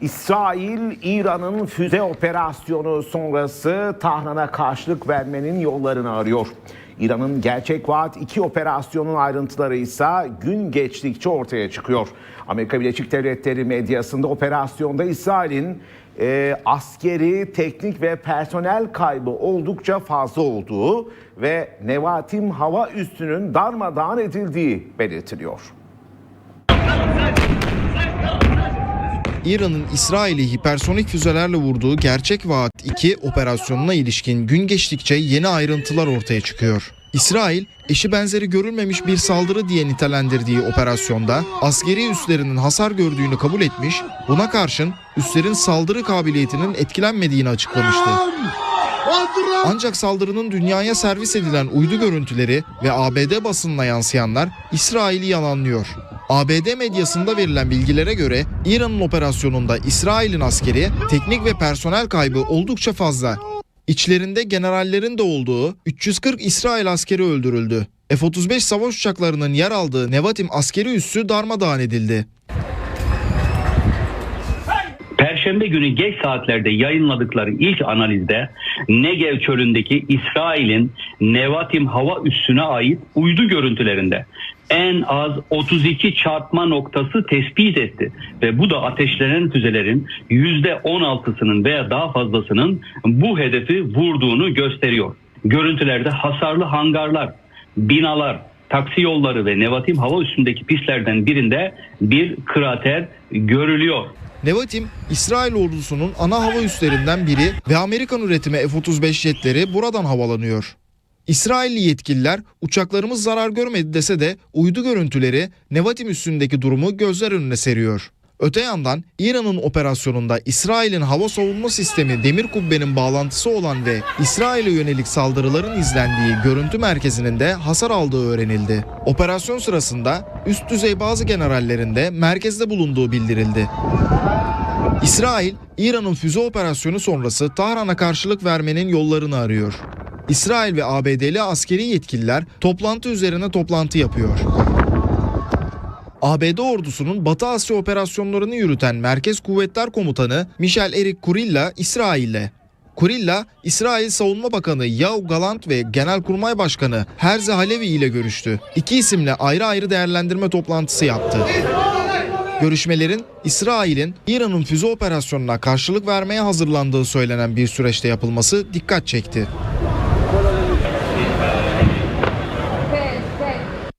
İsrail, İran'ın füze operasyonu sonrası Tahran'a karşılık vermenin yollarını arıyor. İran'ın Gerçek Vaat 2 operasyonun ayrıntıları ise gün geçtikçe ortaya çıkıyor. Amerika Birleşik Devletleri medyasında operasyonda İsrail'in e, askeri, teknik ve personel kaybı oldukça fazla olduğu ve Nevatim hava üssünün darmadağın edildiği belirtiliyor. İran'ın İsrail'i hipersonik füzelerle vurduğu Gerçek Vaat 2 operasyonuna ilişkin gün geçtikçe yeni ayrıntılar ortaya çıkıyor. İsrail, eşi benzeri görülmemiş bir saldırı diye nitelendirdiği operasyonda askeri üslerinin hasar gördüğünü kabul etmiş, buna karşın üslerin saldırı kabiliyetinin etkilenmediğini açıklamıştı. Ancak saldırının dünyaya servis edilen uydu görüntüleri ve ABD basınına yansıyanlar İsrail'i yalanlıyor. ABD medyasında verilen bilgilere göre İran'ın operasyonunda İsrail'in askeri, teknik ve personel kaybı oldukça fazla. İçlerinde generallerin de olduğu 340 İsrail askeri öldürüldü. F-35 savaş uçaklarının yer aldığı Nevatim askeri üssü darmadağın edildi. Perşembe günü geç saatlerde yayınladıkları ilk analizde Negev çölündeki İsrail'in Nevatim hava üssüne ait uydu görüntülerinde en az 32 çarpma noktası tespit etti ve bu da ateşlenen füzelerin %16'sının veya daha fazlasının bu hedefi vurduğunu gösteriyor. Görüntülerde hasarlı hangarlar, binalar, taksi yolları ve Nevatim hava üstündeki pistlerden birinde bir krater görülüyor. Nevatim, İsrail ordusunun ana hava üslerinden biri ve Amerikan üretimi F-35 jetleri buradan havalanıyor. İsrailli yetkililer uçaklarımız zarar görmedi dese de uydu görüntüleri Nevatim üssündeki durumu gözler önüne seriyor. Öte yandan İran'ın operasyonunda İsrail'in hava savunma sistemi Demir Kubbe'nin bağlantısı olan ve İsrail'e yönelik saldırıların izlendiği görüntü merkezinin de hasar aldığı öğrenildi. Operasyon sırasında üst düzey bazı generallerin de merkezde bulunduğu bildirildi. İsrail, İran'ın füze operasyonu sonrası Tahran'a karşılık vermenin yollarını arıyor. İsrail ve ABD'li askeri yetkililer toplantı üzerine toplantı yapıyor. ABD ordusunun Batı Asya operasyonlarını yürüten Merkez Kuvvetler Komutanı Michel Erik Kurilla İsrail'le. Kurilla, İsrail Savunma Bakanı Yav Galant ve Genelkurmay Başkanı Herzi Halevi ile görüştü. İki isimle ayrı ayrı değerlendirme toplantısı yaptı. Görüşmelerin İsrail'in İran'ın füze operasyonuna karşılık vermeye hazırlandığı söylenen bir süreçte yapılması dikkat çekti.